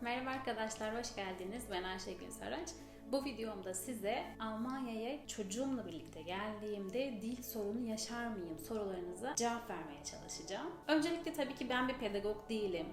Merhaba arkadaşlar, hoş geldiniz. Ben Ayşegül Saraç. Bu videomda size Almanya'ya çocuğumla birlikte geldiğimde dil sorunu yaşar mıyım sorularınıza cevap vermeye çalışacağım. Öncelikle tabii ki ben bir pedagog değilim.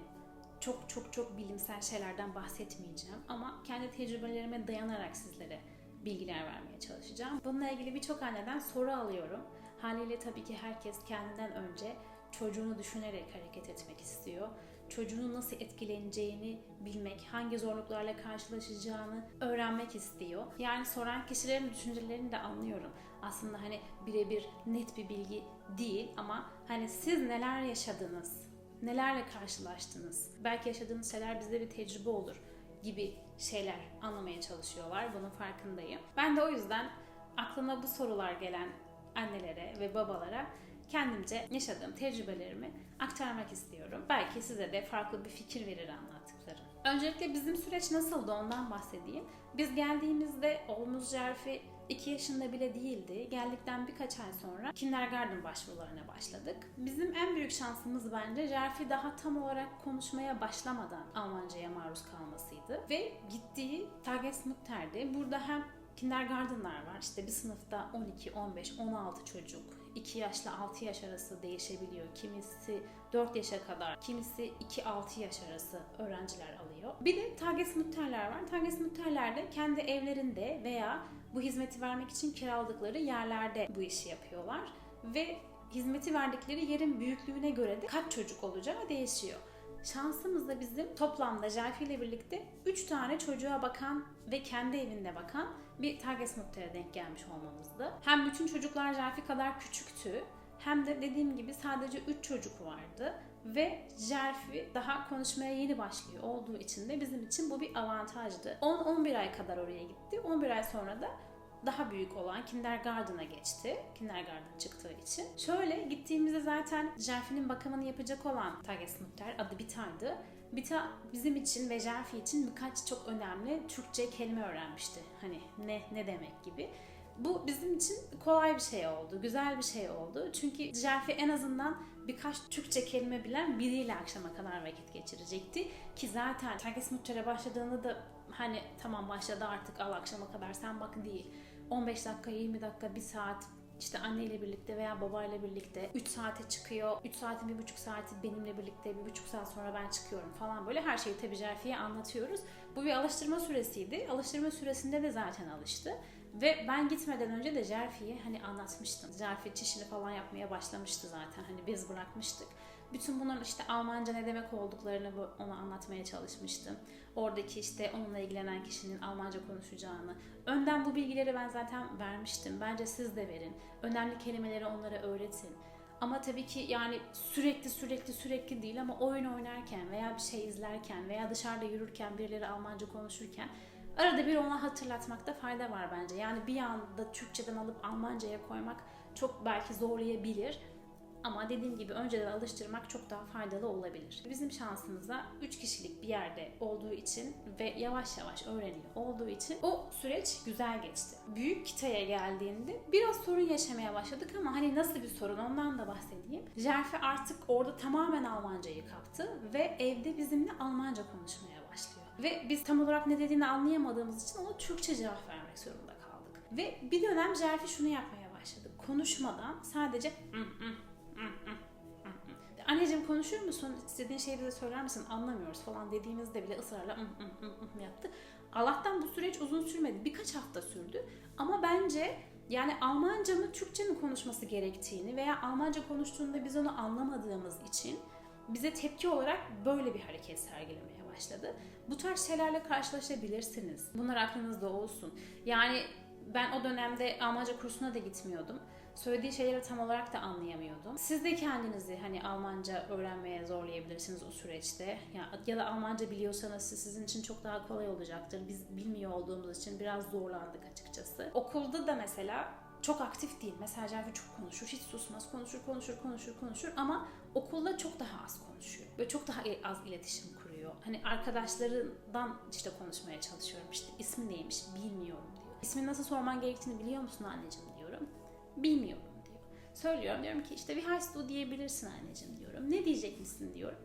Çok çok çok bilimsel şeylerden bahsetmeyeceğim ama kendi tecrübelerime dayanarak sizlere bilgiler vermeye çalışacağım. Bununla ilgili birçok anneden soru alıyorum. Haliyle tabii ki herkes kendinden önce çocuğunu düşünerek hareket etmek istiyor. Çocuğunun nasıl etkileneceğini bilmek, hangi zorluklarla karşılaşacağını öğrenmek istiyor. Yani soran kişilerin düşüncelerini de anlıyorum. Aslında hani birebir net bir bilgi değil ama hani siz neler yaşadınız, nelerle karşılaştınız, belki yaşadığınız şeyler bizde bir tecrübe olur gibi şeyler anlamaya çalışıyorlar. Bunun farkındayım. Ben de o yüzden aklına bu sorular gelen annelere ve babalara kendimce yaşadığım tecrübelerimi aktarmak istiyorum. Belki size de farklı bir fikir verir anlattıklarım. Öncelikle bizim süreç nasıldı ondan bahsedeyim. Biz geldiğimizde oğlumuz Cerfi 2 yaşında bile değildi. Geldikten birkaç ay sonra kindergarten başvurularına başladık. Bizim en büyük şansımız bence Cerfi daha tam olarak konuşmaya başlamadan Almanca'ya maruz kalmasıydı. Ve gittiği Tagesmutter'di. Burada hem kindergartenlar var. İşte bir sınıfta 12, 15, 16 çocuk. 2 yaşla 6 yaş arası değişebiliyor. Kimisi 4 yaşa kadar, kimisi 2-6 yaş arası öğrenciler alıyor. Bir de Tagesmutterler var. Tagesmutterler de kendi evlerinde veya bu hizmeti vermek için kiraladıkları yerlerde bu işi yapıyorlar. Ve hizmeti verdikleri yerin büyüklüğüne göre de kaç çocuk olacağı değişiyor. Şansımız da bizim toplamda Cerfi ile birlikte 3 tane çocuğa bakan ve kendi evinde bakan bir Tagesmutter'e denk gelmiş olmamızdı. Hem bütün çocuklar Cerfi kadar küçüktü hem de dediğim gibi sadece 3 çocuk vardı ve Cerfi daha konuşmaya yeni başlıyor olduğu için de bizim için bu bir avantajdı. 10-11 ay kadar oraya gitti. 11 ay sonra da daha büyük olan kindergarten'a geçti. Kindergarten çıktığı için. Şöyle gittiğimizde zaten Jerfi'nin bakımını yapacak olan Tagesmutter adı Bita'ydı. Bita bizim için ve Jerfi için birkaç çok önemli Türkçe kelime öğrenmişti. Hani ne ne demek gibi. Bu bizim için kolay bir şey oldu, güzel bir şey oldu. Çünkü Jerfi en azından birkaç Türkçe kelime bilen biriyle akşama kadar vakit geçirecekti. Ki zaten Tagesmutter'e başladığında da hani tamam başladı artık al akşama kadar sen bak değil. 15 dakika, 20 dakika, 1 saat işte anneyle birlikte veya babayla birlikte 3 saate çıkıyor. 3 saatin 1,5 saati benimle birlikte 1,5 saat sonra ben çıkıyorum falan böyle her şeyi tabii Cerfi'ye anlatıyoruz. Bu bir alıştırma süresiydi. Alıştırma süresinde de zaten alıştı. Ve ben gitmeden önce de Cerfi'ye hani anlatmıştım. Cerfi çişini falan yapmaya başlamıştı zaten. Hani biz bırakmıştık. Bütün bunların işte Almanca ne demek olduklarını ona anlatmaya çalışmıştım. Oradaki işte onunla ilgilenen kişinin Almanca konuşacağını. Önden bu bilgileri ben zaten vermiştim. Bence siz de verin. Önemli kelimeleri onlara öğretin. Ama tabii ki yani sürekli sürekli sürekli değil ama oyun oynarken veya bir şey izlerken veya dışarıda yürürken birileri Almanca konuşurken arada bir ona hatırlatmakta fayda var bence. Yani bir anda Türkçeden alıp Almanca'ya koymak çok belki zorlayabilir. Ama dediğim gibi önceden alıştırmak çok daha faydalı olabilir. Bizim şansımıza 3 kişilik bir yerde olduğu için ve yavaş yavaş öğreniyor olduğu için o süreç güzel geçti. Büyük kitaya geldiğinde biraz sorun yaşamaya başladık ama hani nasıl bir sorun ondan da bahsedeyim. Jerfi artık orada tamamen Almancayı kaptı ve evde bizimle Almanca konuşmaya başlıyor. Ve biz tam olarak ne dediğini anlayamadığımız için ona Türkçe cevap vermek zorunda kaldık. Ve bir dönem Jerfi şunu yapmaya başladı. Konuşmadan sadece anneciğim konuşur musun? İstediğin şeyi bize söyler misin? Anlamıyoruz falan dediğimizde bile ısrarla yaptı. Allah'tan bu süreç uzun sürmedi. Birkaç hafta sürdü. Ama bence yani Almanca mı Türkçe mi konuşması gerektiğini veya Almanca konuştuğunda biz onu anlamadığımız için bize tepki olarak böyle bir hareket sergilemeye başladı. Bu tarz şeylerle karşılaşabilirsiniz. Bunlar aklınızda olsun. Yani ben o dönemde Almanca kursuna da gitmiyordum. Söylediği şeyleri tam olarak da anlayamıyordum. Siz de kendinizi hani Almanca öğrenmeye zorlayabilirsiniz o süreçte. Ya, ya da Almanca biliyorsanız sizin için çok daha kolay olacaktır. Biz bilmiyor olduğumuz için biraz zorlandık açıkçası. Okulda da mesela çok aktif değil. Mesela Cervi çok konuşur, hiç susmaz. Konuşur, konuşur, konuşur, konuşur ama okulda çok daha az konuşuyor. Böyle çok daha az iletişim kuruyor. Hani arkadaşlarından işte konuşmaya çalışıyorum. İşte ismi neymiş bilmiyorum diyor. İsmini nasıl sorman gerektiğini biliyor musun anneciğim. Bilmiyorum diyor. Söylüyorum diyorum ki işte bir du diyebilirsin anneciğim diyorum. Ne diyecek misin diyorum.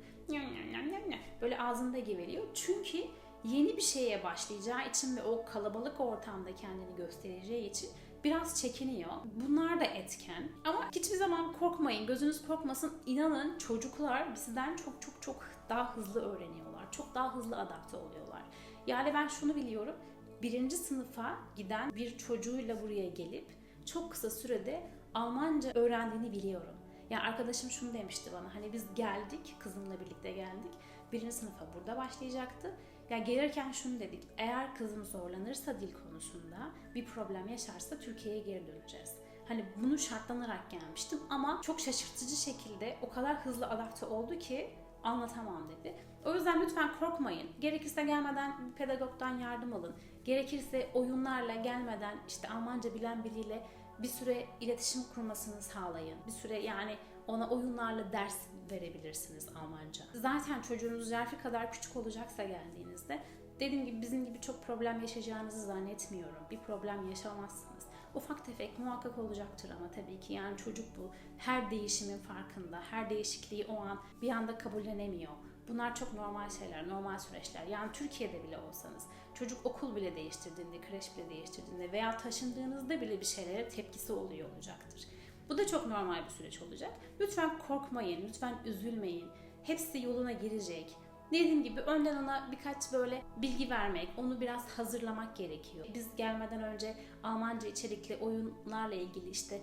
Böyle ağzında geveliyor. Çünkü yeni bir şeye başlayacağı için ve o kalabalık ortamda kendini göstereceği için biraz çekiniyor. Bunlar da etken. Ama hiçbir zaman korkmayın, gözünüz korkmasın. İnanın çocuklar bizden çok çok çok daha hızlı öğreniyorlar. Çok daha hızlı adapte oluyorlar. Yani ben şunu biliyorum. Birinci sınıfa giden bir çocuğuyla buraya gelip çok kısa sürede Almanca öğrendiğini biliyorum. Yani arkadaşım şunu demişti bana. Hani biz geldik, kızımla birlikte geldik. Birinci sınıfa burada başlayacaktı. Ya gelirken şunu dedik. Eğer kızım zorlanırsa dil konusunda, bir problem yaşarsa Türkiye'ye geri döneceğiz. Hani bunu şartlanarak gelmiştim ama çok şaşırtıcı şekilde o kadar hızlı adapte oldu ki anlatamam dedi. O yüzden lütfen korkmayın. Gerekirse gelmeden bir pedagogdan yardım alın. Gerekirse oyunlarla gelmeden işte Almanca bilen biriyle bir süre iletişim kurmasını sağlayın. Bir süre yani ona oyunlarla ders verebilirsiniz Almanca. Zaten çocuğunuz Jerfi kadar küçük olacaksa geldiğinizde dediğim gibi bizim gibi çok problem yaşayacağınızı zannetmiyorum. Bir problem yaşamazsınız. Ufak tefek muhakkak olacaktır ama tabii ki yani çocuk bu. Her değişimin farkında, her değişikliği o an bir anda kabullenemiyor. Bunlar çok normal şeyler, normal süreçler. Yani Türkiye'de bile olsanız, çocuk okul bile değiştirdiğinde, kreş bile değiştirdiğinde veya taşındığınızda bile bir şeylere tepkisi oluyor olacaktır. Bu da çok normal bir süreç olacak. Lütfen korkmayın, lütfen üzülmeyin. Hepsi yoluna girecek. Dediğim gibi önden ona birkaç böyle bilgi vermek, onu biraz hazırlamak gerekiyor. Biz gelmeden önce Almanca içerikli oyunlarla ilgili işte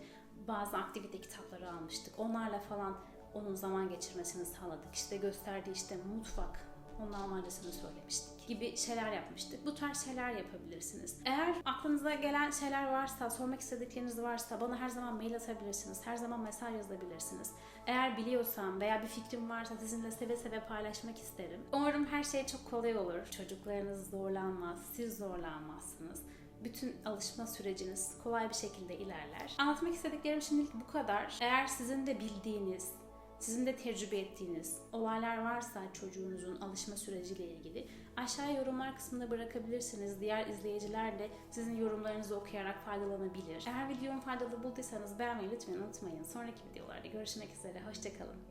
bazı aktivite kitapları almıştık. Onlarla falan onun zaman geçirmesini sağladık. İşte gösterdiği işte mutfak, onun Almancasını söylemiştik gibi şeyler yapmıştık. Bu tarz şeyler yapabilirsiniz. Eğer aklınıza gelen şeyler varsa, sormak istedikleriniz varsa bana her zaman mail atabilirsiniz. Her zaman mesaj yazabilirsiniz. Eğer biliyorsam veya bir fikrim varsa sizinle seve seve paylaşmak isterim. Umarım her şey çok kolay olur. Çocuklarınız zorlanmaz, siz zorlanmazsınız bütün alışma süreciniz kolay bir şekilde ilerler. Anlatmak istediklerim şimdilik bu kadar. Eğer sizin de bildiğiniz, sizin de tecrübe ettiğiniz olaylar varsa çocuğunuzun alışma süreciyle ilgili aşağıya yorumlar kısmında bırakabilirsiniz. Diğer izleyiciler de sizin yorumlarınızı okuyarak faydalanabilir. Eğer videomu faydalı bulduysanız beğenmeyi lütfen unutmayın. Sonraki videolarda görüşmek üzere. Hoşçakalın.